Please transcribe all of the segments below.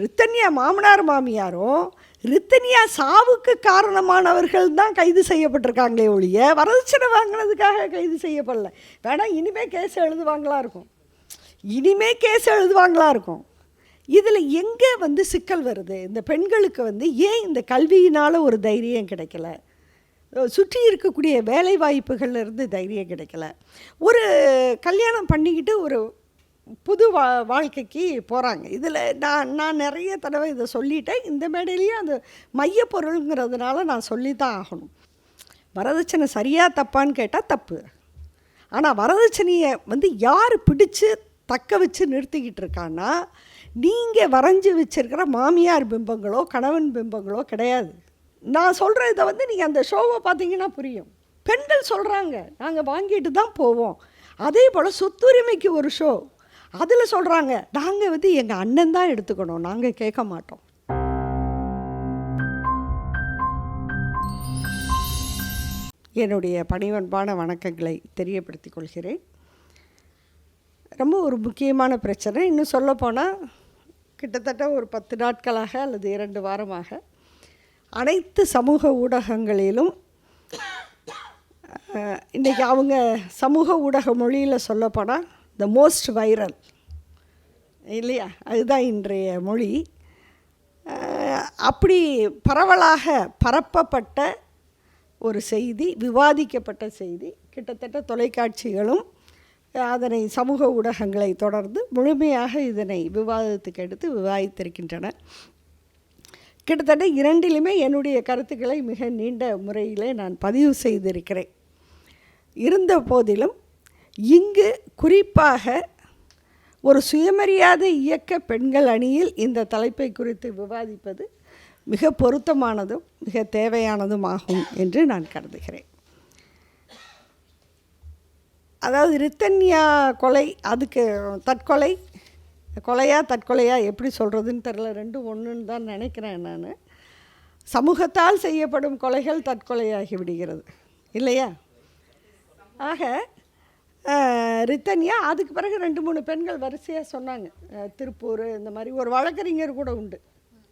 ரித்தன்யா மாமனார் மாமியாரும் ரித்தன்யா சாவுக்கு காரணமானவர்கள் தான் கைது செய்யப்பட்டிருக்காங்களே ஒழிய வரதட்சணை வாங்கினதுக்காக கைது செய்யப்படல. வேணால் இனிமேல் கேஸ் எழுதுவாங்களா இருக்கும். இனிமேல் கேஸ் எழுதுவாங்களா இருக்கும். இதில் எங்கே வந்து சிக்கல் வருது? இந்த பெண்களுக்கு வந்து ஏன் இந்த கல்வியினால் ஒரு தைரியம் கிடைக்கல? சுற்றி இருக்கக்கூடிய வேலை வாய்ப்புகள்லேருந்து தைரியம் கிடைக்கல. ஒரு கல்யாணம் பண்ணிக்கிட்டு ஒரு புது வா வாழ்க்கைக்கு போகிறாங்க இதில் நான் நான் நிறைய தடவை இதை சொல்லிட்டேன். இந்த மேடையிலையும் அது மையப்பொருளுங்கிறதுனால நான் சொல்லி தான் ஆகணும். வரதட்சணை சரியாக தப்பான்னு கேட்டால் தப்பு. ஆனால் வரதட்சணையை வந்து யார் பிடிச்சு தக்க வச்சு நிறுத்திக்கிட்டு இருக்கான்னா நீங்கள் வரைஞ்சி வச்சிருக்கிற மாமியார் பிம்பங்களோ கணவன் பிம்பங்களோ கிடையாது. நான் சொல்கிற இதை வந்து நீங்கள் அந்த ஷோவை பார்த்தீங்கன்னா புரியும். பெண்கள் சொல்கிறாங்க நாங்கள் வாங்கிட்டு தான் போவோம். அதே போல் சொத்துரிமைக்கு ஒரு ஷோ. அதில் சொல்கிறாங்க நாங்கள் வந்து எங்கள் அண்ணன் தான் எடுத்துக்கணும். நாங்கள் கேட்க மாட்டோம். என்னுடைய பணிவன்பான வணக்கங்களை தெரியப்படுத்திக் கொள்கிறேன். ரொம்ப ஒரு முக்கியமான பிரச்சனை. இன்னும் சொல்லப்போனால் கிட்டத்தட்ட ஒரு பத்து நாட்களாக அல்லது இரண்டு வாரமாக அனைத்து சமூக ஊடகங்களிலும் இன்றைக்கி அவங்க சமூக ஊடக மொழியில் சொல்லப்போனால் த மோஸ்ட் வைரல் இல்லையா? அதுதான் இன்றைய மொழி. அப்படி பரவலாக பரப்பப்பட்ட ஒரு செய்தி விவாதிக்கப்பட்ட செய்தி கிட்டத்தட்ட தொலைக்காட்சிகளும் அதனை சமூக ஊடகங்களை தொடர்ந்து முழுமையாக இதனை விவாதத்துக்கு எடுத்து விவாதித்திருக்கின்றன. கிட்டத்தட்ட இரண்டிலுமே என்னுடைய கருத்துக்களை மிக நீண்ட முறையிலே நான் பதிவு செய்திருக்கிறேன். இருந்த போதிலும் இங்கு குறிப்பாக ஒரு சுயமரியாதை இயக்க பெண்கள் அணியில் இந்த தலைப்பை குறித்து விவாதிப்பது மிக பொருத்தமானதும் மிக தேவையானதும் ஆகும் என்று நான் கருதுகிறேன். அதாவது ரித்தன்யா கொலை அதுக்கு தற்கொலை கொலையா தற்கொலையா எப்படி சொல்கிறதுன்னு தெரில ரெண்டும் ஒன்றுன்னு தான் நினைக்கிறேன் நான். சமூகத்தால் செய்யப்படும் கொலைகள் தற்கொலையாகி விடுகிறது இல்லையா? ஆக ரித்தன்யா அதுக்கு பிறகு ரெண்டு மூணு பெண்கள் வரிசையாக சொன்னாங்க. திருப்பூர் இந்த மாதிரி. ஒரு வழக்கறிஞர் கூட உண்டு.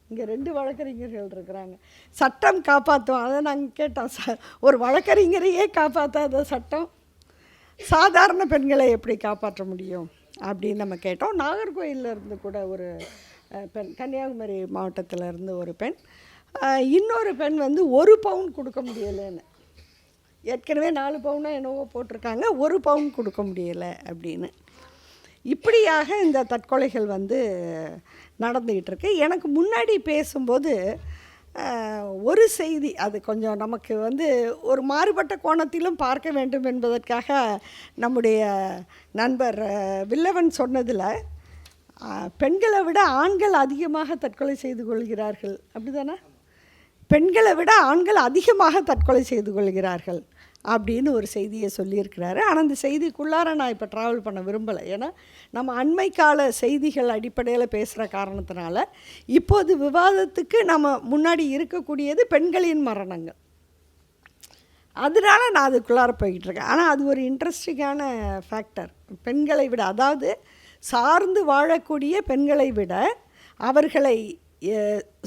இங்கே ரெண்டு வழக்கறிஞர்கள் இருக்கிறாங்க. சட்டம் காப்பாற்றும் அதை நாங்கள் கேட்டோம். ச ஒரு வழக்கறிஞரையே காப்பாற்றாத சட்டம் சாதாரண பெண்களை எப்படி காப்பாற்ற முடியும் அப்படின்னு நம்ம கேட்டோம். நாகர்கோயில்ல இருந்து கூட ஒரு பெண் கன்னியாகுமரி மாவட்டத்தில் இருந்து ஒரு பெண். இன்னொரு பெண் வந்து ஒரு பவுன் கொடுக்க முடியலைன்னு. ஏற்கனவே நாலு பவுனோ என்னவோ போட்டிருக்காங்க. ஒரு பவுன் கொடுக்க முடியலை அப்படின்னு. இப்படியாக இந்த தற்கொலைகள் வந்து நடந்துக்கிட்டு இருக்கு எனக்கு முன்னாடி பேசும்போது ஒரு செய்தி அது கொஞ்சம் நமக்கு வந்து ஒரு மாறுபட்ட கோணத்திலும் பார்க்க வேண்டும் என்பதற்காக நம்முடைய நண்பர் வில்லவன் சொன்னதில் பெண்களை விட ஆண்கள் அதிகமாக தற்கொலை செய்து கொள்கிறார்கள். அப்படிதானே? பெண்களை விட ஆண்கள் அதிகமாக தற்கொலை செய்து கொள்கிறார்கள் அப்படின்னு ஒரு செய்தியை சொல்லியிருக்கிறாரு. ஆனால் அந்த செய்திக்குள்ளார நான் இப்போ ட்ராவல் பண்ண விரும்பலை. ஏன்னா நம்ம அண்மை கால செய்திகள் அடிப்படையில் பேசுகிற காரணத்தினால இப்போது விவாதத்துக்கு நம்ம முன்னாடி இருக்கக்கூடியது பெண்களின் மரணங்கள். அதனால நான் அதுக்குள்ளார போய்கிட்டுருக்கேன் ஆனால் அது ஒரு இன்ட்ரெஸ்டிங்கான ஃபேக்டர் பெண்களை விட அதாவது சார்ந்து வாழக்கூடிய பெண்களை விட அவர்களை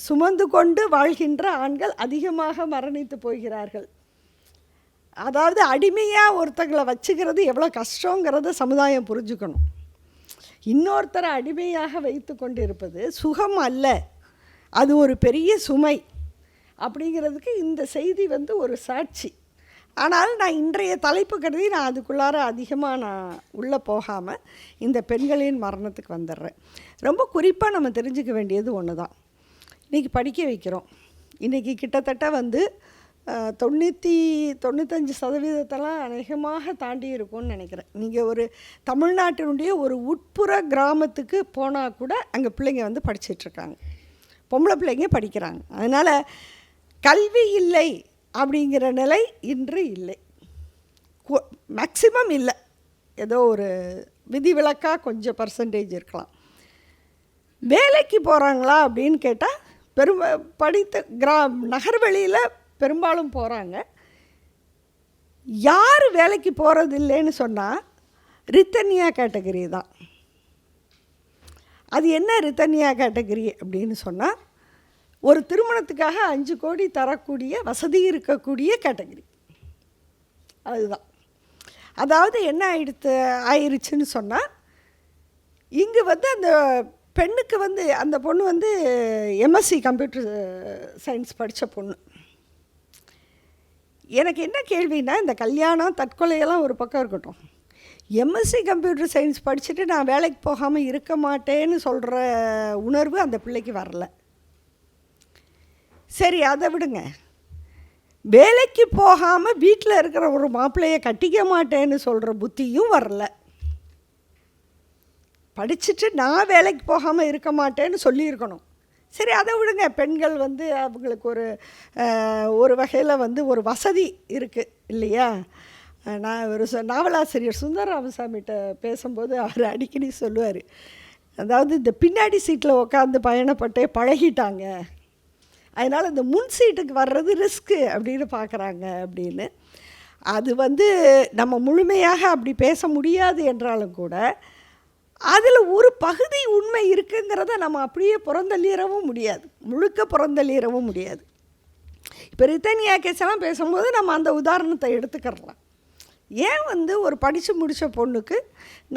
சுமந்து கொண்டு வாழ்கின்ற ஆண்கள் அதிகமாக மரணித்து போகிறார்கள். அதாவது அடிமையாக ஒருத்தங்களை வச்சுக்கிறது எவ்வளோ கஷ்டங்கிறத சமுதாயம் புரிஞ்சுக்கணும். இன்னொருத்தரை அடிமையாக வைத்து கொண்டிருப்பது சுகம் அல்ல. அது ஒரு பெரிய சுமை அப்படிங்கிறதுக்கு இந்த செய்தி வந்து ஒரு சாட்சி. ஆனால் நான் இன்றைய தலைப்பு கருதி நான் அதுக்குள்ளார அதிகமாக நான் உள்ளே போகாமல் இந்த பெண்களின் மரணத்துக்கு வந்துடுறேன். ரொம்ப குறிப்பாக நம்ம தெரிஞ்சுக்க வேண்டியது ஒன்று தான். இன்றைக்கி படிக்க வைக்கிறோம். இன்றைக்கி கிட்டத்தட்ட வந்து தொண்ணூற்றி தொண்ணூத்தஞ்சு சதவீதத்தெல்லாம் அநேகமாக தாண்டி இருக்கும்னு நினைக்கிறேன். நீங்கள் ஒரு தமிழ்நாட்டினுடைய ஒரு உட்புற கிராமத்துக்கு போனால் கூட அங்கே பிள்ளைங்க வந்து படிச்சிட்ருக்காங்க பொம்பளை பிள்ளைங்க படிக்கிறாங்க. அதனால் கல்வி இல்லை அப்படிங்கிற நிலை இன்று இல்லை. மேக்சிமம் இல்லை. ஏதோ ஒரு விதிவிலக்காக கொஞ்சம் பர்சன்டேஜ் இருக்கலாம். வேலைக்கு போகிறாங்களா அப்படின்னு கேட்டால் பெரும் படித்த கிரா நகர்வழியில் பெரும்பாலும் போகிறாங்க யார் வேலைக்கு போகிறது இல்லைன்னு சொன்னால் ரித்தன்யா கேட்டகரி தான். அது என்ன ரித்தன்யா கேட்டகரி அப்படின்னு சொன்னால் ஒரு திருமணத்துக்காக அஞ்சு கோடி தரக்கூடிய வசதி இருக்கக்கூடிய கேட்டகரி. அதுதான். அதாவது என்ன ஆயிடுத்து ஆயிருச்சுன்னு சொன்னால் இங்கே வந்து அந்த பெண்ணுக்கு வந்து அந்த பொண்ணு வந்து எம்எஸ்சி கம்ப்யூட்டர் சயின்ஸ் படித்த பொண்ணு. எனக்கு என்ன கேள்வின்னா இந்த கல்யாணம் தற்கொலையெல்லாம் ஒரு பக்கம் இருக்கட்டும். எம்எஸ்சி கம்ப்யூட்டர் சயின்ஸ் படிச்சுட்டு நான் வேலைக்கு போகாமல் இருக்க மாட்டேன்னு சொல்கிற உணர்வு அந்த பிள்ளைக்கு வரல. சரி அதை விடுங்க. வேலைக்கு போகாமல் வீட்டில் இருக்கிற ஒரு மாப்பிள்ளையை கட்டிக்க மாட்டேன்னு சொல்கிற புத்தியும் வரல. படிச்சுட்டு நான் வேலைக்கு போகாமல் இருக்க மாட்டேன்னு சொல்லியிருக்கணும். சரி அதை விடுங்க. பெண்கள் வந்து அவங்களுக்கு ஒரு ஒரு வகையில் வந்து ஒரு வசதி இருக்குது இல்லையா? நான் ஒரு சு- நாவலாசிரியர் சுந்தர ராமசாமிகிட்ட பேசும்போது அவர் அடிக்கடி சொல்லுவார். அதாவது இந்த பின்னாடி சீட்டில் உட்காந்து பயணப்பட்டே பழகிட்டாங்க. அதனால் இந்த முன் சீட்டுக்கு வர்றது ரிஸ்க்கு அப்படின்னு பார்க்குறாங்க அப்படின்னு. அது வந்து நம்ம முழுமையாக அப்படி பேச முடியாது என்றாலும் கூட அதில் ஒரு பகுதி உண்மை இருக்குங்கிறத நம்ம அப்படியே புறந்தள்ளிடவும் முடியாது. முழுக்க புறந்தள்ளிடவும் முடியாது. இப்போ ரித்தனியா கேஸெல்லாம் பேசும்போது நம்ம அந்த உதாரணத்தை எடுத்துக்கிறலாம். ஏன் வந்து ஒரு படித்து முடித்த பொண்ணுக்கு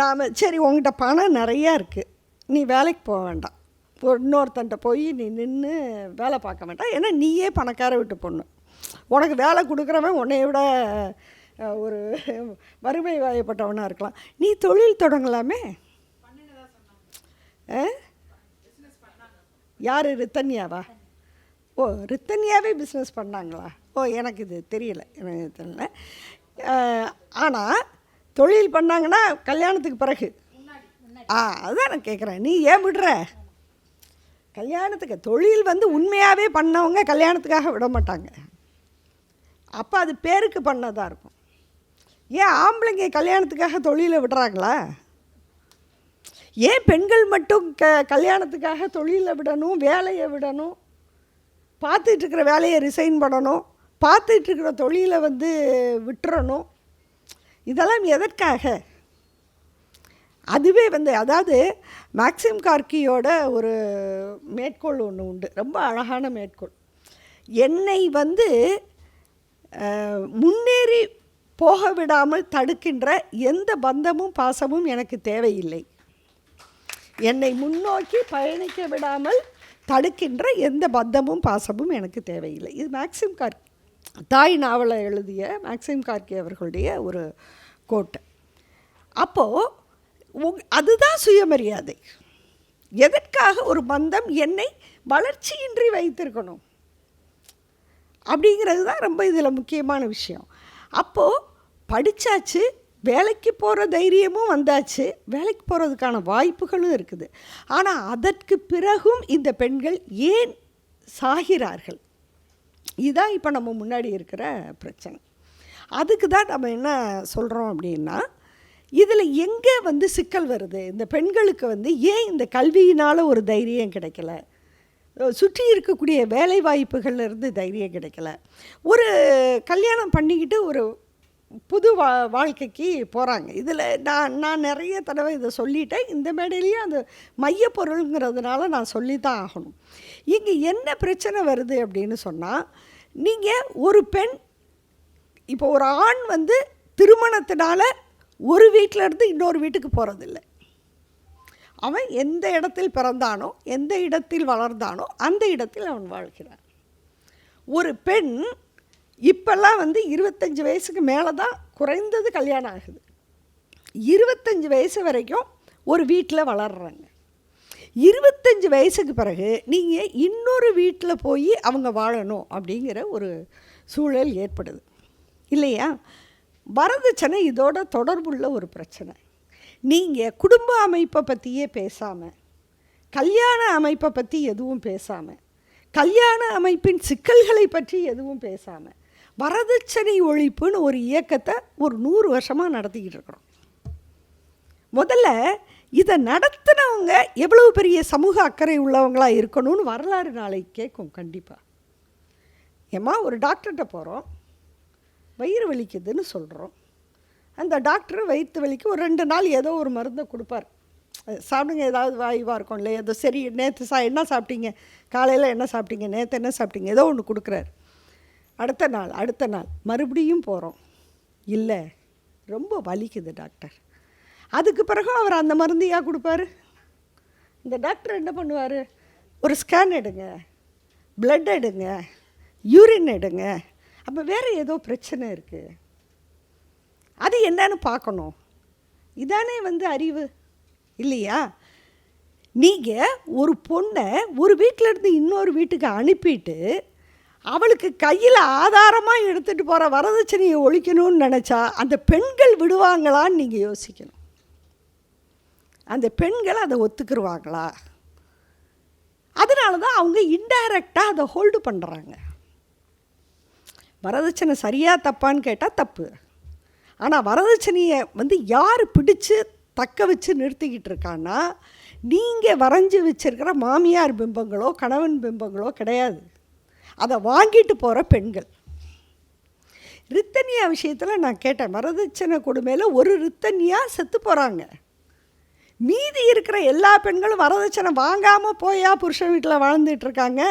நாம் சரி உங்ககிட்ட பணம் நிறையா இருக்குது நீ வேலைக்கு போக வேண்டாம். இன்னொருத்தன்ட்ட போய் நீ நின்று வேலை பார்க்க வேண்டாம். ஏன்னா நீயே பணக்கார விட்டு பொண்ணு. உனக்கு வேலை கொடுக்குறவன் உன்னைய விட ஒரு வறுமை வாயப்பட்டவனாக இருக்கலாம். நீ தொழில் தொடங்கலாமே? யார் ரித்தன்யாவா? ஓ ரித்தன்யாவே பிஸ்னஸ் பண்ணாங்களா? ஓ எனக்கு இது தெரியல எனக்கு தெரியல. ஆனால் தொழில் பண்ணாங்கன்னா கல்யாணத்துக்கு பிறகு. ஆ அதுதான் நான் கேட்குறேன் நீ ஏன் விடுற? கல்யாணத்துக்கு தொழில் வந்து உண்மையாகவே பண்ணவங்க கல்யாணத்துக்காக விட மாட்டாங்க. அப்போ அது பேருக்கு பண்ணதாக இருக்கும். ஏன் ஆம்பளைங்க கல்யாணத்துக்காக தொழிலை விடுறாங்களா? ஏன் பெண்கள் மட்டும் க கல்யாணத்துக்காக தொழிலை விடணும் வேலையை விடணும் பார்த்துட்ருக்கிற வேலையை ரிசைன் பண்ணணும் பார்த்துட்ருக்கிற தொழிலை வந்து விட்டுறணும் இதெல்லாம் எதற்காக? அதுவே வந்து அதாவது மேக்சிம் கார்கியோட ஒரு மேற்கோள் ஒன்று உண்டு ரொம்ப அழகான மேற்கோள். என்னை வந்து முன்னேறி போக விடாமல் தடுக்கின்ற எந்த பந்தமும் பாசமும் எனக்கு தேவையில்லை. என்னை முன்னோக்கி பயணிக்க விடாமல் தடுக்கின்ற எந்த பந்தமும் பாசமும் எனக்கு தேவையில்லை. இது மேக்சிம் கார்கி தாய் நாவலை எழுதிய மேக்சிம் கார்கி அவர்களுடைய ஒரு கோட்டை. அப்போது உங் அதுதான் சுயமரியாதை. எதற்காக ஒரு பந்தம் என்னை வளர்ச்சியின்றி வைத்திருக்கணும்? அப்படிங்கிறது தான் ரொம்ப இதில் முக்கியமான விஷயம். அப்போது படித்தாச்சு வேலைக்கு போகிற தைரியமும் வந்தாச்சு. வேலைக்கு போகிறதுக்கான வாய்ப்புகளும் இருக்குது. ஆனால் அதற்கு பிறகும் இந்த பெண்கள் ஏன் சாகிறார்கள்? இதுதான் இப்போ நம்ம முன்னாடி இருக்கிற பிரச்சனை. அதுக்கு தான் நம்ம என்ன சொல்கிறோம் அப்படின்னா இதில் எங்கே வந்து சிக்கல் வருது? இந்த பெண்களுக்கு வந்து ஏன் இந்த கல்வியினால் ஒரு தைரியம் கிடைக்கல? சுற்றி இருக்கக்கூடிய வேலை வாய்ப்புகள்லேருந்து தைரியம் கிடைக்கல. ஒரு கல்யாணம் பண்ணிக்கிட்டு ஒரு புது வா வாழ்க்கைக்கு போகிறாங்க இதில் நான் நான் நிறைய தடவை இதை சொல்லிட்டேன். இந்த மேடையிலையும் அந்த மையப்பொருளுங்கிறதுனால நான் சொல்லி தான் ஆகணும். இங்கே என்ன பிரச்சனை வருது அப்படின்னு சொன்னால் நீங்கள் ஒரு பெண் இப்போ ஒரு ஆண் வந்து திருமணத்தினால ஒரு வீட்டிலேருந்து இன்னொரு வீட்டுக்கு போகிறதில்ல அவன் எந்த இடத்தில் பிறந்தானோ எந்த இடத்தில் வளர்ந்தானோ அந்த இடத்தில் அவன் வாழ்கிறான். ஒரு பெண் இப்போல்லாம் வந்து இருபத்தஞ்சி வயசுக்கு மேலே தான் குறைந்தது கல்யாணம் ஆகுது. இருபத்தஞ்சி வயசு வரைக்கும் ஒரு வீட்டில் வளர்கிறாங்க இருபத்தஞ்சி வயசுக்கு பிறகு நீங்கள் இன்னொரு வீட்டில் போய் அவங்க வாழணும் அப்படிங்கிற ஒரு சூழல் ஏற்படுது. இல்லையா? வரதட்சணை இதோட தொடர்புள்ள ஒரு பிரச்சனை. நீங்கள் குடும்ப அமைப்பை பற்றியே பேசாமல் கல்யாண அமைப்பை பற்றி எதுவும் பேசாமல் கல்யாண அமைப்பின் சிக்கல்களை பற்றி எதுவும் பேசாமல் வரதட்சணை ஒழிப்புன்னு ஒரு இயக்கத்தை ஒரு நூறு வருஷமாக நடத்திக்கிட்டு இருக்கிறோம். முதல்ல இதை நடத்தினவங்க எவ்வளவு பெரிய சமூக அக்கறை உள்ளவங்களாக இருக்கணும்னு வரலாறு நாளை கேட்கும் கண்டிப்பாக ஏம்மா ஒரு டாக்டர்கிட்ட போகிறோம் வயிறு வலிக்குதுன்னு சொல்கிறோம் அந்த டாக்டர் வயிற்று வலிக்கு ஒரு ரெண்டு நாள் ஏதோ ஒரு மருந்தை கொடுப்பார். சாப்பிடுங்க ஏதாவது வாய்வாக இருக்கும் இல்லையா? ஏதோ சரி நேற்று சா என்ன சாப்பிட்டீங்க? காலையில் என்ன சாப்பிட்டீங்க? நேற்று என்ன சாப்பிட்டீங்க? ஏதோ ஒன்று கொடுக்குறாரு. அடுத்த நாள் அடுத்த நாள். மறுபடியும் போகிறோம் இல்லை ரொம்ப வலிக்குது டாக்டர். அதுக்கு பிறகு அவர் அந்த மருந்தையாக கொடுப்பாரு. இந்த டாக்டர் என்ன பண்ணுவார்? ஒரு ஸ்கேன் எடுங்க. பிளட் எடுங்க. யூரின் எடுங்க. அப்போ வேறு ஏதோ பிரச்சனை இருக்குது அது என்னன்னு பார்க்கணும். இதானே வந்து அறிவு. இல்லையா? நீங்கள் ஒரு பொண்ணை ஒரு வீட்டில் இருந்து இன்னொரு வீட்டுக்கு அனுப்பிட்டு அவளுக்கு கையில் ஆதாரமாக எடுத்துகிட்டு போகிற வரதட்சணையை ஒழிக்கணும்னு நினச்சா அந்த பெண்கள் விடுவாங்களான்னு நீங்கள் யோசிக்கணும். அந்த பெண்கள் அதை ஒத்துக்கிருவாங்களா? அதனால தான் அவங்க இன்டைரக்டாக அதை ஹோல்டு பண்ணுறாங்க வரதட்சணை சரியாக தப்பான்னு கேட்டால் தப்பு. ஆனால் வரதட்சணையை வந்து யார் பிடிச்சு தக்க வச்சு நிறுத்திக்கிட்டு இருக்கான்னா நீங்கள் வரைஞ்சி வச்சுருக்கிற மாமியார் பிம்பங்களோ கணவன் பிம்பங்களோ கிடையாது. அதை வாங்கிட்டு போகிற பெண்கள். ரித்தனியா விஷயத்தில் நான் கேட்டேன் வரதட்சணை கொடுமையில் ஒரு ரித்தனியா செத்து போகிறாங்க மீதி இருக்கிற எல்லா பெண்களும் வரதட்சணை வாங்காமல் போயா புருஷன் வீட்டில் வாழ்ந்துட்டுருக்காங்க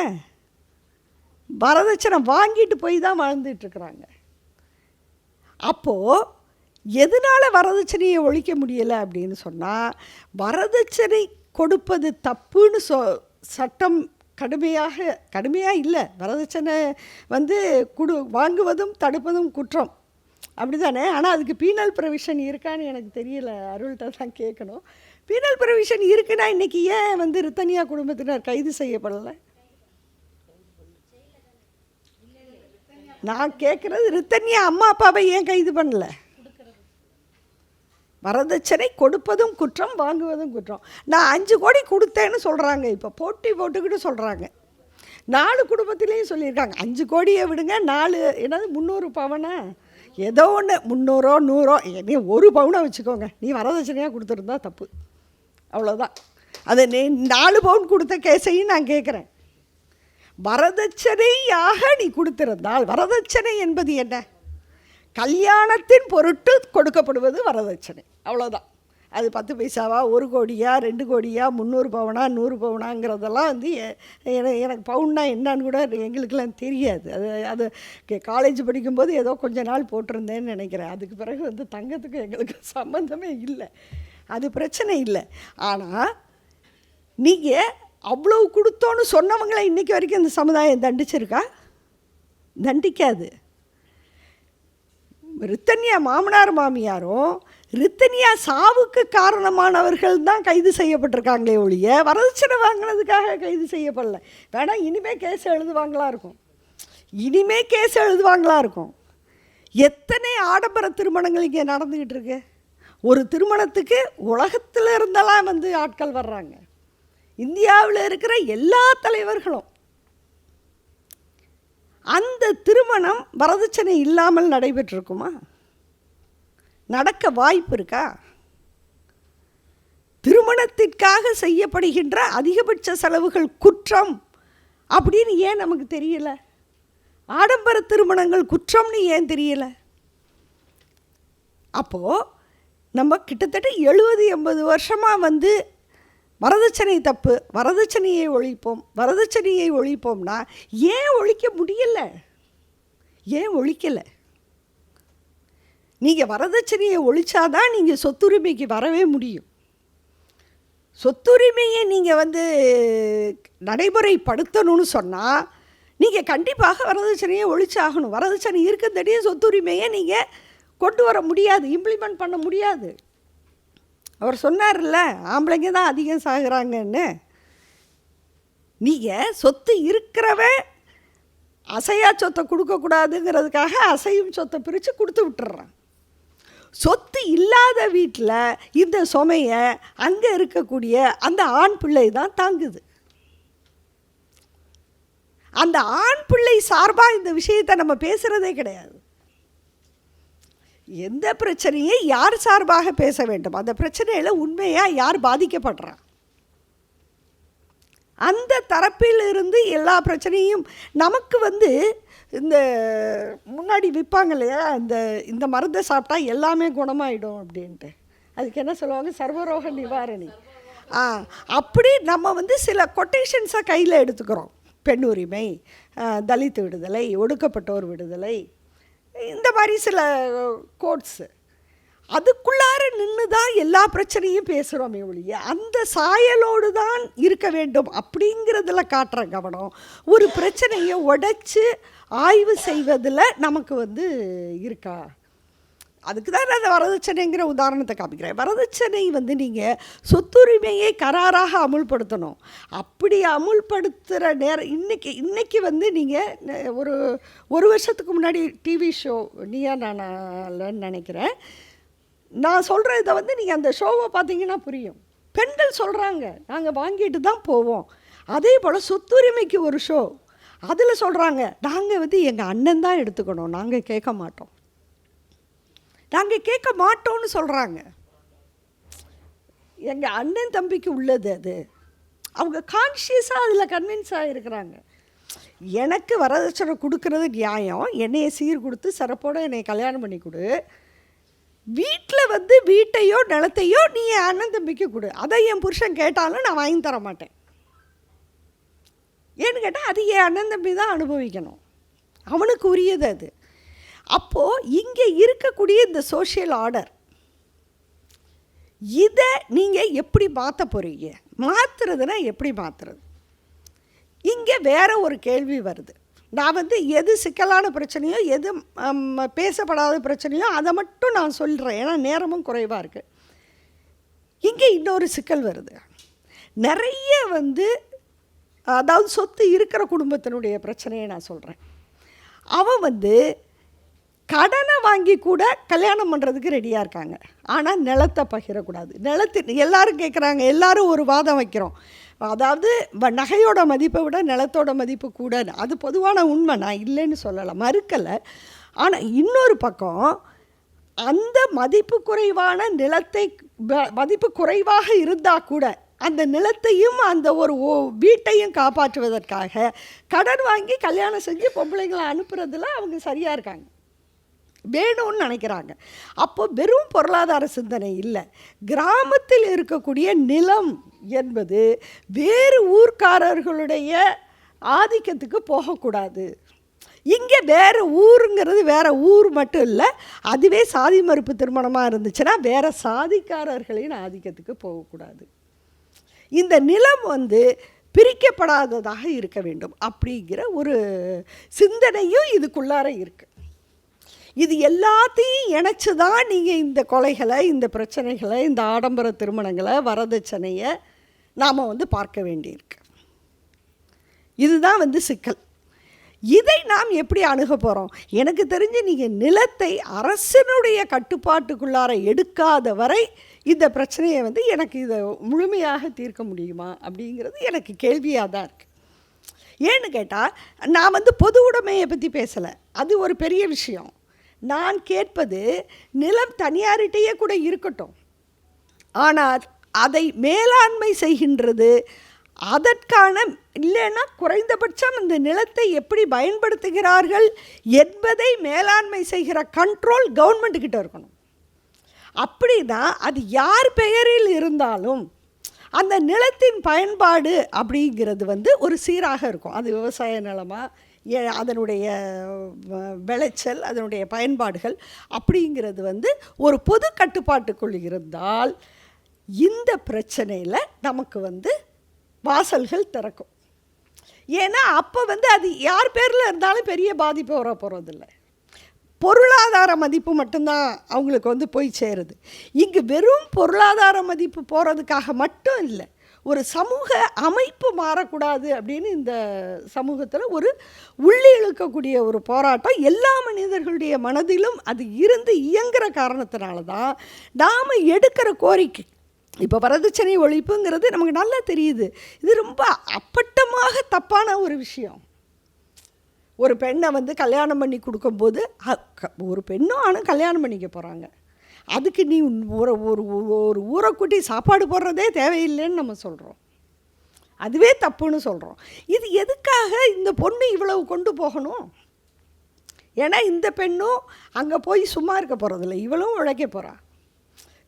வரதட்சணை வாங்கிட்டு போய் தான் வாழ்ந்துட்டுருக்குறாங்க அப்போது எதனால் வரதட்சணையை ஒழிக்க முடியலை அப்படின்னு சொன்னால் வரதட்சணை கொடுப்பது தப்புன்னு சொ சட்டம் கடுமையாக கடுமையாக இல்லை. வரதட்சணை வந்து குடு வாங்குவதும் தடுப்பதும் குற்றம். அப்படி தானே ஆனால் அதுக்கு பீனல் ப்ரொவிஷன் இருக்கான்னு எனக்கு தெரியல. அருள்கிட்ட தான் கேட்கணும் பீனல் ப்ரொவிஷன் இருக்குன்னா இன்றைக்கி ஏன் வந்து ரித்தனியா குடும்பத்தினர் கைது செய்யப்படலை? நான் கேட்குறது ரித்தன்யா அம்மா அப்பாவை ஏன் கைது பண்ணலை? வரதட்சணை கொடுப்பதும் குற்றம் வாங்குவதும் குற்றம். நான் அஞ்சு கோடி கொடுத்தேன்னு சொல்கிறாங்க இப்போ. போட்டி போட்டுக்கிட்டு சொல்கிறாங்க நாலு குடும்பத்திலையும் சொல்லியிருக்காங்க. அஞ்சு கோடியை விடுங்க நாலு என்னது முந்நூறு பவனா? ஏதோ ஒன்று முந்நூறோ நூறோ நீ ஒரு பவுனை வச்சுக்கோங்க. நீ வரதட்சணையாக கொடுத்துருந்தா தப்பு. அவ்வளோதான் அதை நீ நாலு பவுன் கொடுத்த கேஸையும் நான் கேட்குறேன் வரதட்சணையாக நீ கொடுத்திருந்தால் வரதட்சணை என்பது என்ன? கல்யாணத்தின் பொருட்டு கொடுக்கப்படுவது வரதட்சணை. அவ்வளோதான் அது பத்து பைசாவா ஒரு கோடியா ரெண்டு கோடியா முந்நூறு பவுனா நூறு பவுனாங்கிறதெல்லாம் வந்து எனக்கு பவுன்னா என்னன்னு கூட எங்களுக்கெல்லாம் தெரியாது. அது அது காலேஜ் படிக்கும்போது ஏதோ கொஞ்ச நாள் போட்டிருந்தேன்னு நினைக்கிறேன். அதுக்கு பிறகு வந்து தங்கத்துக்கு எங்களுக்கு சம்மந்தமே இல்லை. அது பிரச்சனை இல்லை. ஆனால் நீங்கள் அவ்வளவு கொடுத்தோன்னு சொன்னவங்களை இன்றைக்கி வரைக்கும் இந்த சமுதாயம் தண்டிச்சிருக்கா? தண்டிக்காது. ரித்தன்யா மாமனார் மாமியாரும் ரித்தன்யா சாவுக்கு காரணமானவர்கள் தான் கைது செய்யப்பட்டிருக்காங்களே ஒழிய வரதட்சணை வாங்கினதுக்காக கைது செய்யப்படல. வேணால் இனிமேல் கேஸ் எழுதுவாங்களா இருக்கும். இனிமே கேஸ் எழுதுவாங்களா இருக்கும். எத்தனை ஆடம்பர திருமணங்கள் இங்கே நடந்துக்கிட்டு இருக்கு? ஒரு திருமணத்துக்கு உலகத்தில் இருந்தெல்லாம் வந்து ஆட்கள் வர்றாங்க. இந்தியாவில் இருக்கிற எல்லா தலைவர்களும் அந்த திருமணம் வரதட்சணை இல்லாமல் நடைபெற்றிருக்குமா? நடக்க வாய்ப்பு இருக்கா? திருமணத்திற்காக செய்யப்படுகின்ற அதிகபட்ச செலவுகள் குற்றம் அப்படின்னு ஏன் நமக்கு தெரியல? ஆடம்பர திருமணங்கள் குற்றம்னு ஏன் தெரியல? அப்போது நம்ம கிட்டத்தட்ட எழுபது எண்பது வருஷமாக வந்து வரதட்சணை தப்பு வரதட்சணையை ஒழிப்போம். வரதட்சணையை ஒழிப்போம்னா ஏன் ஒழிக்க முடியல? ஏன் ஒழிக்கலை? நீங்கள் வரதட்சணையை ஒழிச்சாதான் நீங்கள் சொத்துரிமைக்கு வரவே முடியும். சொத்துரிமையை நீங்கள் வந்து நடைமுறைப்படுத்தணும்னு சொன்னால் நீங்கள் கண்டிப்பாக வரதட்சணையை ஒழிச்சாகணும். வரதட்சணை இருக்கத்தடியே சொத்துரிமையை நீங்கள் கொண்டு வர முடியாது இம்ப்ளிமெண்ட் பண்ண முடியாது. அவர் சொன்னார்ல ஆம்பளைங்க தான் அதிகம் சாகுறாங்கன்னு. நீங்கள் சொத்து இருக்கிறவன் அசையா சொத்தை கொடுக்கக்கூடாதுங்கிறதுக்காக அசையும் சொத்தை பிரித்து கொடுத்து விட்டுறான் சொத்து இல்லாத வீட்டில் இந்த சுமையை அங்கே இருக்கக்கூடிய அந்த ஆண் பிள்ளை தான் தாங்குது. அந்த ஆண் பிள்ளை சார்பாக இந்த விஷயத்தை நம்ம பேசுகிறதே கிடையாது. எந்த பிரச்சனையை யார் சார்பாக பேச வேண்டும்? அந்த பிரச்சனையில் உண்மையாக யார் பாதிக்கப்படுறா? அந்த தரப்பில் இருந்து எல்லா பிரச்சனையும் நமக்கு வந்து இந்த முன்னாடி விற்பாங்க இல்லையா? இந்த இந்த மருந்தை சாப்பிட்டா எல்லாமே குணமாயிடும் அப்படின்ட்டு. அதுக்கு என்ன சொல்லுவாங்க? சர்வரோக நிவாரணி. ஆ அப்படி நம்ம வந்து சில கொட்டேஷன்ஸை கையில் எடுத்துக்கிறோம். பெண் உரிமை தலித்து தலித் விடுதலை ஒடுக்கப்பட்டோர் விடுதலை இந்த மாதிரி சில கோட்ஸு அதுக்குள்ளார நின்று தான் எல்லா பிரச்சனையும் பேசுகிறோமே ஒழிய அந்த சாயலோடு தான் இருக்க வேண்டும் அப்படிங்கிறதுல காட்டுற கவனம். ஒரு பிரச்சனையை உடைச்சி ஆய்வு செய்வதில் நமக்கு வந்து இருக்கா? அதுக்கு தான் நான் அந்த வரதட்சணைங்கிற உதாரணத்தை காமிக்கிறேன். வரதட்சணை வந்து நீங்கள் சொத்துரிமையை கராராக அமுல்படுத்தணும். அப்படி அமுல்படுத்துகிற நேரம் இன்றைக்கி இன்றைக்கி வந்து நீங்கள் ஒரு ஒரு வருஷத்துக்கு முன்னாடி டிவி ஷோ நீயா நானாலன்னு நினைக்கிறேன். நான் சொல்கிற இதை வந்து நீங்கள் அந்த ஷோவை பார்த்தீங்கன்னா புரியும். பெண்கள் சொல்கிறாங்க நாங்கள் வாங்கிட்டு தான் போவோம். அதே போல் சொத்துரிமைக்கு ஒரு ஷோ அதில் சொல்கிறாங்க நாங்கள் வந்து எங்கள் அண்ணன் தான் எடுத்துக்கணும். நாங்கள் கேட்க மாட்டோம். நாங்கள் கேட்க மாட்டோம்னு சொல்கிறாங்க எங்கள் அண்ணன் தம்பிக்கு உள்ளது அது. அவங்க கான்ஷியஸாக அதில் கன்வின்ஸ் ஆகிருக்கிறாங்க எனக்கு வரதட்சணை கொடுக்கறது நியாயம். என்னையை சீர் கொடுத்து சிறப்போட என்னை கல்யாணம் பண்ணி கொடு. வீட்டில் வந்து வீட்டையோ நிலத்தையோ நீ என் அண்ணன் தம்பிக்கு கொடு. அதை என் புருஷன் கேட்டாலும் நான் வாங்கி தர மாட்டேன். ஏன்னு கேட்டால் அது என் அண்ணன் தம்பி தான் அனுபவிக்கணும். அவனுக்கு உரியது அது. அப்போது இங்கே இருக்கக்கூடிய இந்த சோஷியல் ஆர்டர் இதை நீங்கள் எப்படி மாற்ற போகிறீங்க மாற்றுறதுனா எப்படி மாற்றுறது இங்கே வேற ஒரு கேள்வி வருது. நான் வந்து எது சிக்கலான பிரச்சனையோ எது பேசப்படாத பிரச்சனையோ அதை மட்டும் நான் சொல்கிறேன் ஏன்னா நேரமும் குறைவாக இருக்குது இங்கே இன்னொரு சிக்கல் வருது. நிறைய வந்து அதாவது சொத்து இருக்கிற குடும்பத்தினுடைய பிரச்சனையை நான் சொல்கிறேன் அவன் வந்து கடனை வாங்கி கூட கல்யாணம் பண்ணுறதுக்கு ரெடியாக இருக்காங்க. ஆனால் நிலத்தை பகிரக்கூடாது. நிலத்து எல்லோரும் கேட்குறாங்க எல்லோரும் ஒரு வாதம் வைக்கிறோம். அதாவது வ- நகையோட மதிப்பை விட நிலத்தோட மதிப்பு கூட அது பொதுவான உண்மை நான் இல்லைன்னு சொல்லலை மறுக்கலை. ஆனால் இன்னொரு பக்கம் அந்த மதிப்பு குறைவான நிலத்தை மதிப்பு குறைவாக இருந்தால் கூட அந்த நிலத்தையும் அந்த ஒரு ஓ- வீட்டையும் காப்பாற்றுவதற்காக கடன் வாங்கி கல்யாணம் செஞ்சு பொம்பளைங்களை அனுப்புறதுல அவங்க சரியாக இருக்காங்க. வேணும்னு நினைக்கிறாங்க. அப்போ வெறும் பொருளாதார சிந்தனை இல்லை. கிராமத்தில் இருக்கக்கூடிய நிலம் என்பது வேறு ஊர்க்காரர்களுடைய ஆதிக்கத்துக்கு போகக்கூடாது. இங்கே வேறு ஊருங்கிறது வேறு ஊர் மட்டும் இல்லை. அதுவே சாதி மறுப்பு திருமணமாக இருந்துச்சுன்னா வேறு சாதிக்காரர்களின் ஆதிக்கத்துக்கு போகக்கூடாது. இந்த நிலம் வந்து பிரிக்கப்படாததாக இருக்க வேண்டும். அப்படிங்கிற ஒரு சிந்தனையும் இதுக்குள்ளார இருக்குது இது எல்லாத்தையும் இணைச்சி தான் நீங்கள் இந்த கொலைகளை இந்த பிரச்சனைகளை இந்த ஆடம்பர திருமணங்களை வரதட்சணையை நாம் வந்து பார்க்க வேண்டியிருக்கு. இதுதான் வந்து சிக்கல். இதை நாம் எப்படி அணுக போகிறோம் எனக்கு தெரிஞ்சு நீங்கள் நிலத்தை அரசனுடைய கட்டுப்பாட்டுக்குள்ளார எடுக்காத வரை இந்த பிரச்சனையை வந்து எனக்கு இதை முழுமையாக தீர்க்க முடியுமா? அப்படிங்கிறது எனக்கு கேள்வியாக தான் இருக்குது ஏன்னு கேட்டால் நான் வந்து பொது உடைமையை பற்றி பேசலை. அது ஒரு பெரிய விஷயம். நான் கேட்பது நிலம் தனியார்கிட்டயே கூட இருக்கட்டும். ஆனால் அதை மேலாண்மை செய்கின்றது அதற்கான இல்லைன்னா குறைந்தபட்சம் இந்த நிலத்தை எப்படி பயன்படுத்துகிறார்கள் என்பதை மேலாண்மை செய்கிற கண்ட்ரோல் கவர்மெண்ட்டுக்கிட்ட இருக்கணும். அப்படின்னா அது யார் பெயரில் இருந்தாலும் அந்த நிலத்தின் பயன்பாடு அப்படிங்கிறது வந்து ஒரு சீராக இருக்கும். அது விவசாய நிலமாக அதனுடைய விளைச்சல் அதனுடைய பயன்பாடுகள் அப்படிங்கிறது வந்து ஒரு பொது கட்டுப்பாட்டுக்குள் இருந்தால் இந்த பிரச்சனையில் நமக்கு வந்து வாசல்கள் திறக்கும். ஏன்னா அப்போ வந்து அது யார் பேரில் இருந்தாலும் பெரிய பாதிப்பு வர போகிறதில்ல பொருளாதார மதிப்பு மட்டும்தான் அவங்களுக்கு வந்து போய் சேருது. இங்கு வெறும் பொருளாதார மதிப்பு போகிறதுக்காக மட்டும் இல்லை. ஒரு சமூக அமைப்பு மாறக்கூடாது அப்படின்னு இந்த சமூகத்தில் ஒரு உள்ளி இழுக்கக்கூடிய ஒரு போராட்டம் எல்லா மனிதர்களுடைய மனதிலும் அது இருந்து இயங்குகிற காரணத்தினால தான் நாம் எடுக்கிற கோரிக்கை. இப்போ வரதட்சணை ஒழிப்புங்கிறது நமக்கு நல்லா தெரியுது. இது ரொம்ப அப்பட்டமாக தப்பான ஒரு விஷயம். ஒரு பெண்ணை வந்து கல்யாணம் பண்ணி கொடுக்கும்போது ஒரு பெண்ணும் ஆணும் கல்யாணம் பண்ணிக்க போகிறாங்க அதுக்கு நீ உன் ஒரு ஒரு ஒரு ஊரைக்குட்டி சாப்பாடு போடுறதே தேவையில்லைன்னு நம்ம சொல்கிறோம் அதுவே தப்புன்னு சொல்கிறோம் இது எதுக்காக இந்த பொண்ணு இவ்வளவு கொண்டு போகணும்? ஏன்னா இந்த பெண்ணும் அங்கே போய் சும்மா இருக்க போகிறதில்ல இவளும் உழைக்க போகிறா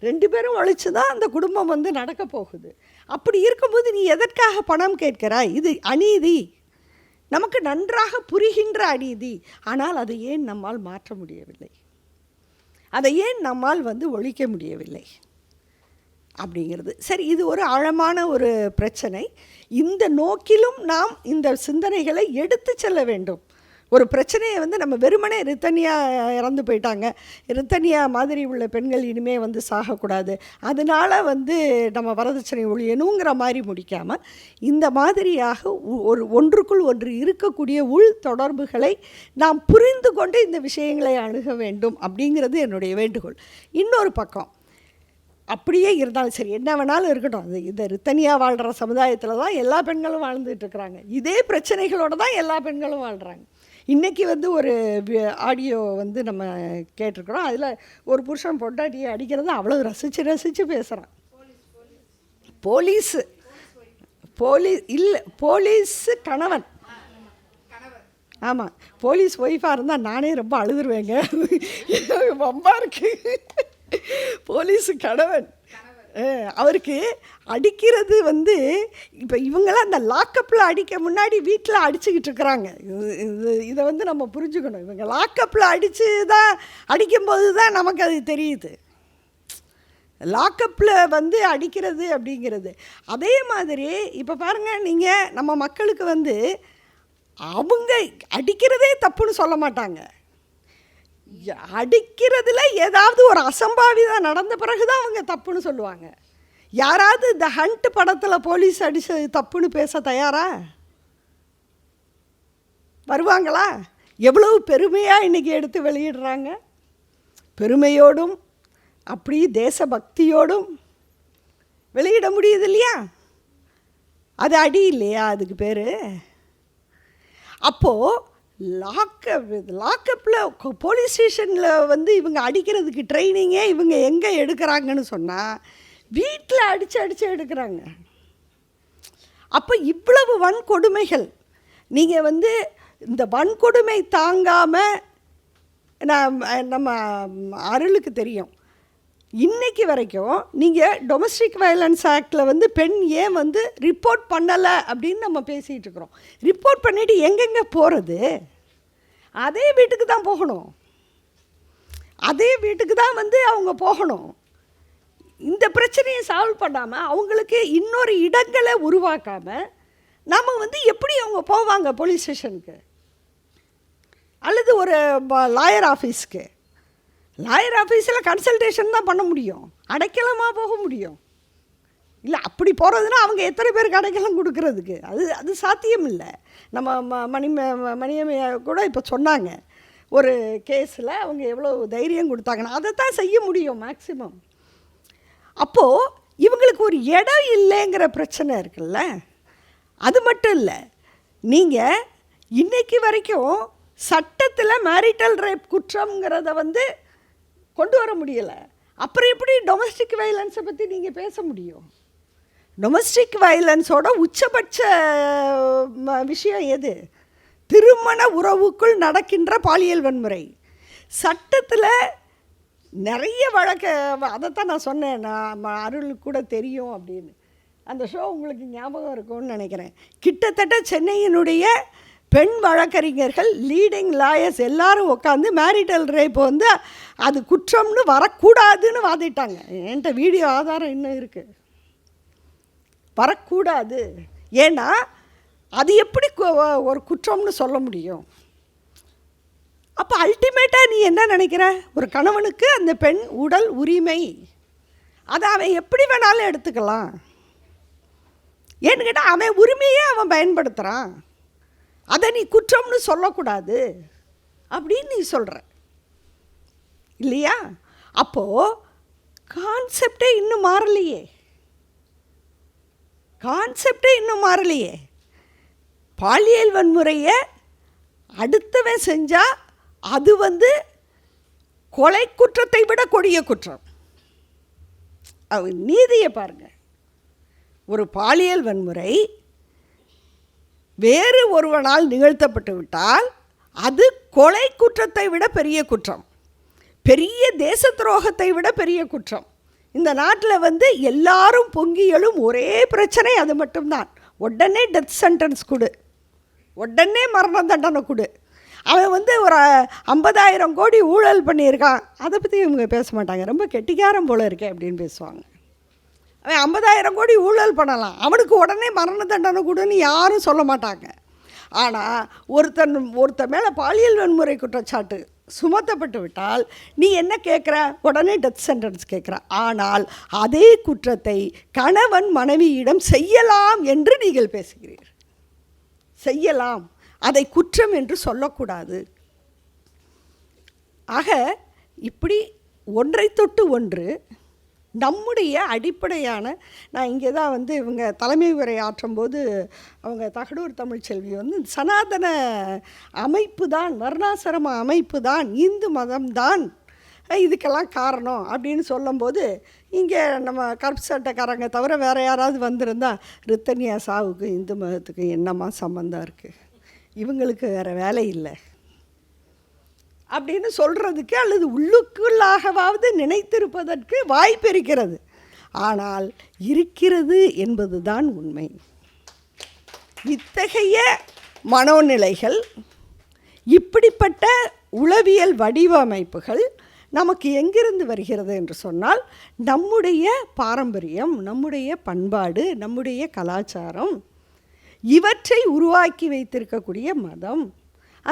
ரெண்டு பேரும் உழைச்சி தான் அந்த குடும்பம் வந்து நடக்க போகுது. அப்படி இருக்கும்போது நீ எதற்காக பணம் கேட்கிறாய்? இது அநீதி. நமக்கு நன்றாக புரிகின்ற அநீதி. ஆனால் அதை ஏன் நம்மால் மாற்ற முடியவில்லை? அதை ஏன் நம்மால் வந்து ஒழிக்க முடியவில்லை? அப்படிங்கிறது. சரி இது ஒரு ஆழமான ஒரு பிரச்சனை. இந்த நோக்கிலும் நாம் இந்த சிந்தனைகளை எடுத்து செல்ல வேண்டும். ஒரு பிரச்சனையை வந்து நம்ம வெறுமனே ரித்தனியாக இறந்து போயிட்டாங்க. ரித்தனியா மாதிரி உள்ள பெண்கள் இனிமே வந்து சாகக்கூடாது. அதனால வந்து நம்ம வரதட்சணை ஒழியணுங்கிற மாதிரி முடிக்காமல் இந்த மாதிரியாக ஒ- ஒரு ஒன்றுக்குள் ஒன்று இருக்கக்கூடிய உள் தொடர்புகளை நாம் புரிந்து கொண்டு இந்த விஷயங்களை அணுக வேண்டும் அப்படிங்கிறது என்னுடைய வேண்டுகோள். இன்னொரு பக்கம் அப்படியே இருந்தாலும் சரி என்ன வேணாலும் இருக்கட்டும். அது இந்த ரித்தனியாக வாழ்கிற சமுதாயத்தில் தான் எல்லா பெண்களும் வாழ்ந்துட்டு இருக்கிறாங்க. இதே பிரச்சனைகளோடு தான் எல்லா பெண்களும் வாழ்கிறாங்க இன்றைக்கி வந்து ஒரு ஆடியோ வந்து நம்ம கேட்டிருக்கிறோம். அதில் ஒரு புருஷன் பொண்டாட்டியை அடிக்கிறத அவ்வளோ ரசித்து ரசித்து பேசுகிறான் போலீஸு. போலீஸ் இல்லை போலீஸு கணவன். ஆமாம் போலீஸ் ஒய்ஃபாக இருந்தால் நானே ரொம்ப அழுதுருவேங்க. ரொம்ப இருக்கு. போலீஸு கணவன். அவருக்கு அடிக்கிறது வந்து இப்போ இவங்களாம் அந்த லாக்கப்பில் அடிக்க முன்னாடி வீட்டில் அடிச்சுக்கிட்டு இருக்கிறாங்க. இது இதை வந்து நம்ம புரிஞ்சுக்கணும். இவங்க லாக்கப்பில் அடித்து தான் அடிக்கும்போது தான் நமக்கு அது தெரியுது. லாக்கப்பில் வந்து அடிக்கிறது அப்படிங்கிறது. அதே மாதிரி இப்போ பாருங்கள் நீங்கள் நம்ம மக்களுக்கு வந்து அவங்க அடிக்கிறதே தப்புன்னு சொல்ல மாட்டாங்க. அடிக்கிறதுல ஏதாவது ஒரு அசம்பாவிதம் நடந்த பிறகு தான் அவங்க தப்புன்னு சொல்லுவாங்க. யாராவது இந்த ஹண்ட் படத்தில் போலீஸ் அடிச்சது தப்புன்னு பேச தயாரா? வருவாங்களா? எவ்வளவு பெருமையாக இன்றைக்கி எடுத்து வெளியிடுறாங்க? பெருமையோடும் அப்படி தேசபக்தியோடும் வெளியிட முடியுது இல்லையா அது அடி இல்லையா அதுக்கு பேர்? அப்போது லாக்கப் லாக்கப்பில் போலீஸ் ஸ்டேஷனில் வந்து இவங்க அடிக்கிறதுக்கு ட்ரைனிங்கே இவங்க எங்கே எடுக்கிறாங்கன்னு சொன்னால் வீட்டில் அடித்து அடித்து எடுக்கிறாங்க. அப்போ இவ்வளவு வன்கொடுமைகள். நீங்கள் வந்து இந்த வன்கொடுமை தாங்காமல் நான் நம்ம அருளுக்கு தெரியும். இன்னைக்கு வரைக்கும் நீங்கள் டொமஸ்டிக் வயலன்ஸ் ஆக்டில் வந்து பெண் ஏன் வந்து ரிப்போர்ட் பண்ணலை அப்படின்னு நம்ம பேசிகிட்டு இருக்கிறோம். ரிப்போர்ட் பண்ணிவிட்டு எங்கெங்கே போகிறது அதே வீட்டுக்கு தான் போகணும். அதே வீட்டுக்கு தான் வந்து அவங்க போகணும். இந்த பிரச்சனையை சால்வ் பண்ணாமல் அவங்களுக்கு இன்னொரு இடங்களை உருவாக்காமல் நம்ம வந்து எப்படி அவங்க போவாங்க போலீஸ் ஸ்டேஷனுக்கு அல்லது ஒரு லாயர் ஆஃபீஸ்க்கு லாயர் ஆஃபீஸில் கன்சல்டேஷன் தான் பண்ண முடியும். அடைக்கலமாக போக முடியும். இல்லை அப்படி போகிறதுனா அவங்க எத்தனை பேருக்கு அடைக்கலம் கொடுக்கறதுக்கு? அது அது சாத்தியம் இல்லை நம்ம ம மணி மணியமையா கூட இப்போ சொன்னாங்க. ஒரு கேஸில் அவங்க எவ்வளோ தைரியம் கொடுத்தாங்கன்னா. அதை தான் செய்ய முடியும் மேக்சிமம் அப்போது இவங்களுக்கு ஒரு இடம் இல்லைங்கிற பிரச்சனை இருக்குல்ல? அது மட்டும் இல்லை. நீங்கள் இன்றைக்கு வரைக்கும் சட்டத்தில் மேரிட்டல் ரேப் குற்றங்கிறத வந்து கொண்டு வர முடியலை. அப்புறம் எப்படி டொமஸ்டிக் வயலன்ஸை பற்றி நீங்கள் பேச முடியும்? டொமஸ்டிக் வயலன்ஸோட உச்சபட்ச ம, விஷயம் எது? திருமண உறவுக்குள் நடக்கின்ற பாலியல் வன்முறை. சட்டத்தில் நிறைய வழக்க அதைத்தான் நான் சொன்னேன். நான் ம- அருளுக்கு கூட தெரியும் அப்படின்னு. அந்த ஷோ உங்களுக்கு ஞாபகம் இருக்கும்னு நினைக்கிறேன். கிட்டத்தட்ட சென்னையினுடைய பெண் வழக்கறிஞர்கள் லீடிங் லாயர்ஸ் எல்லாரும் உட்காந்து மேரிட்டல் ரேப் வந்து அது குற்றம்னு வரக்கூடாதுன்னு வாதிட்டாங்க. என்கிட்ட வீடியோ ஆதாரம் இன்னும் இருக்குது வரக்கூடாது. ஏன்னா அது எப்படி ஒரு குற்றம்னு சொல்ல முடியும்? அப்போ அல்டிமேட்டாக நீ என்ன நினைக்கிற? ஒரு கணவனுக்கு அந்த பெண் உடல் உரிமை. அதை அவன் எப்படி வேணாலும் எடுத்துக்கலாம். ஏன்னு கேட்டால் அவன் உரிமையே அவன் பயன்படுத்துகிறான் அதை நீ குற்றம்னு சொல்லக்கூடாது அப்படின்னு நீ சொல்கிற இல்லையா? அப்போது கான்செப்டே இன்னும் மாறலையே. கான்செப்டே இன்னும் மாறலையே. பாலியல் வன்முறையை அடுத்தவன் செஞ்சால் அது வந்து கொலை குற்றத்தை விட கொடிய குற்றம். அவ நீதியை பாருங்கள் ஒரு பாலியல் வன்முறை வேறு ஒருவனால் நிகழ்த்தப்பட்டு விட்டால் அது கொலை குற்றத்தை விட பெரிய குற்றம். பெரிய தேச துரோகத்தை விட பெரிய குற்றம். இந்த நாட்டில் வந்து எல்லாரும் பொங்கி எழும் ஒரே பிரச்சனை அது மட்டும்தான். உடனே டெத் சென்டென்ஸ் கொடு. உடனே மரண தண்டனை கொடு. அவன் வந்து ஒரு ஐம்பதாயிரம் கோடி ஊழல் பண்ணியிருக்கான். அதை பற்றி இவங்க பேச மாட்டாங்க. ரொம்ப கெட்டிக்காரம் போல இருக்கேன் அப்படின்னு பேசுவாங்க. அவன் ஐம்பதாயிரம் கோடி ஊழல் பண்ணலாம். அவனுக்கு உடனே மரண தண்டனை கொடுன்னு யாரும் சொல்ல மாட்டாங்க. ஆனால் ஒருத்தன் ஒருத்தன் மேலே பாலியல் வன்முறை குற்றச்சாட்டு சுமத்தப்பட்டு விட்டால் நீ என்ன கேட்குற உடனே டெத் சென்டென்ஸ் கேட்குற ஆனால் அதே குற்றத்தை கணவன் மனைவியிடம் செய்யலாம் என்று நீங்கள் பேசுகிறீர்கள். செய்யலாம். அதை குற்றம் என்று சொல்லக்கூடாது. ஆக இப்படி ஒன்றை தொட்டு ஒன்று நம்முடைய அடிப்படையான நான் இங்கே தான் வந்து இவங்க தலைமை உரை ஆற்றும்போது அவங்க தகடூர் தமிழ்ச்செல்வி வந்து சனாதன அமைப்பு தான் வர்ணாசிரம அமைப்பு தான் இந்து மதம் தான் இதுக்கெல்லாம் காரணம் அப்படின்னு சொல்லும்போது இங்கே நம்ம கருப்பு சட்டைக்காரங்க தவிர வேறு யாராவது வந்திருந்தா ரித்தன்யா சாவுக்கு இந்து மதத்துக்கு என்னம்மா சம்மந்தம் இருக்குது இவங்களுக்கு வேறு வேலை இல்லை. அப்படின்னு சொல்கிறதுக்கு அல்லது உள்ளுக்குள்ளாகவாவது நினைத்திருப்பதற்கு வாய்ப்பு இருக்கிறது. ஆனால் இருக்கிறது என்பது தான் உண்மை. இத்தகைய மனோநிலைகள் இப்படிப்பட்ட உளவியல் வடிவமைப்புகள் நமக்கு எங்கிருந்து வருகிறது என்று சொன்னால் நம்முடைய பாரம்பரியம் நம்முடைய பண்பாடு நம்முடைய கலாச்சாரம் இவற்றை உருவாக்கி வைத்திருக்கக்கூடிய மதம்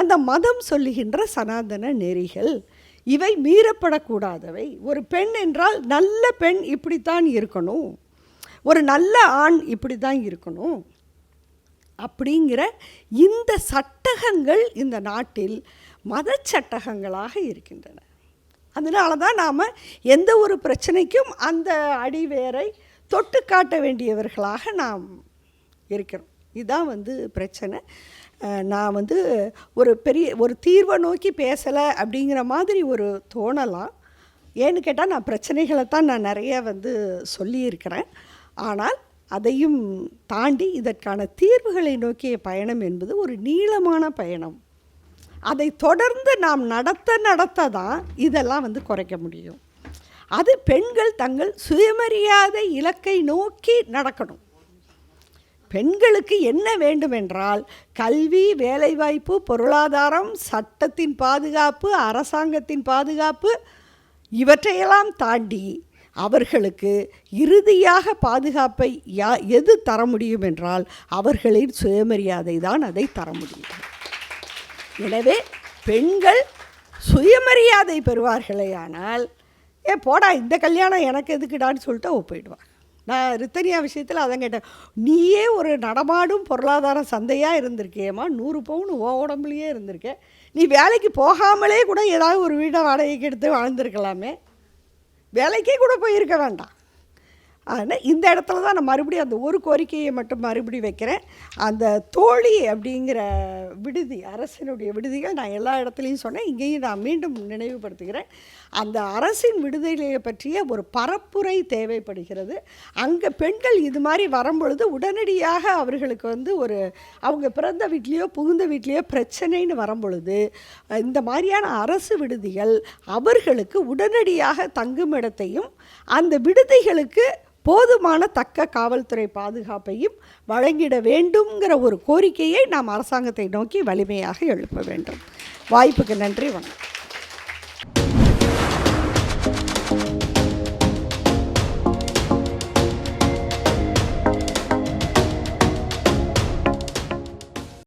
அந்த மதம் சொல்லுகின்ற சனாதன நெறிகள் இவை மீறப்படக்கூடாதவை. ஒரு பெண் என்றால் நல்ல பெண் இப்படித்தான் இருக்கணும். ஒரு நல்ல ஆண் இப்படி தான் இருக்கணும். அப்படிங்கிற இந்த சட்டகங்கள் இந்த நாட்டில் மத சட்டகங்களாக இருக்கின்றன. அதனால தான் நாம் எந்த ஒரு பிரச்சனைக்கும் அந்த அடிவேரை தொட்டு காட்ட வேண்டியவர்களாக நாம் இருக்கிறோம். இதுதான் வந்து பிரச்சனை. நான் வந்து ஒரு பெரிய ஒரு தீர்வை நோக்கி பேசலை அப்படிங்கிற மாதிரி ஒரு தோணலாம். ஏன்னு கேட்டால் நான் பிரச்சனைகளை தான் நான் நிறைய வந்து சொல்லியிருக்கிறேன். ஆனால் அதையும் தாண்டி இதற்கான தீர்வுகளை நோக்கிய பயணம் என்பது ஒரு நீளமான பயணம். அதை தொடர்ந்து நாம் நடத்த நடத்த தான் இதெல்லாம் வந்து குறைக்க முடியும். அது பெண்கள் தங்கள் சுயமரியாதை இலக்கை நோக்கி நடக்கணும். பெண்களுக்கு என்ன வேண்டுமென்றால் கல்வி வேலைவாய்ப்பு பொருளாதாரம் சட்டத்தின் பாதுகாப்பு அரசாங்கத்தின் பாதுகாப்பு இவற்றையெல்லாம் தாண்டி அவர்களுக்கு இறுதியாக பாதுகாப்பை யா எது தர முடியும் என்றால் அவர்களின் சுயமரியாதை தான் அதை தர முடியும். எனவே பெண்கள் சுயமரியாதை பெறுவார்களே ஆனால் ஏ போடா இந்த கல்யாணம் எனக்கு எதுக்குடான்னு சொல்லிட்டு ஒப்பிடுவாங்க. நான் ரித்தனியா விஷயத்தில் அதான் கேட்டேன். நீயே ஒரு நடமாடும் பொருளாதார சந்தையாக இருந்திருக்கியேம்மா. நூறு பவுன் ஓ உடம்புலையே இருந்திருக்கேன் நீ வேலைக்கு போகாமலே கூட ஏதாவது ஒரு வீடை வாடகைக்கு எடுத்து வாழ்ந்துருக்கலாமே. வேலைக்கே கூட போயிருக்க வேண்டாம். ஆனால் இந்த இடத்துல தான் நான் மறுபடியும் அந்த ஒரு கோரிக்கையை மட்டும் மறுபடியும் வைக்கிறேன். அந்த தோழி அப்படிங்கிற விடுதி அரசினுடைய விடுதிகள் நான் எல்லா இடத்துலையும் சொன்னேன். இங்கேயும் நான் மீண்டும் நினைவுபடுத்துகிறேன். அந்த அரசின் விடுதலையை பற்றிய ஒரு பரப்புரை தேவைப்படுகிறது. அங்கே பெண்கள் இது மாதிரி வரும்பொழுது உடனடியாக அவர்களுக்கு வந்து ஒரு அவங்க பிறந்த வீட்லேயோ புகுந்த வீட்லேயோ பிரச்சனைன்னு வரும்பொழுது இந்த மாதிரியான அரசு விடுதிகள் அவர்களுக்கு உடனடியாக தங்கும் இடத்தையும் அந்த விடுதிகளுக்கு போதுமான தக்க காவல்துறை பாதுகாப்பையும் வழங்கிட வேண்டும்ங்கிற ஒரு கோரிக்கையை நாம் அரசாங்கத்தை நோக்கி வலிமையாக எழுப்ப வேண்டும். வாய்ப்புக்கு நன்றி வணக்கம்.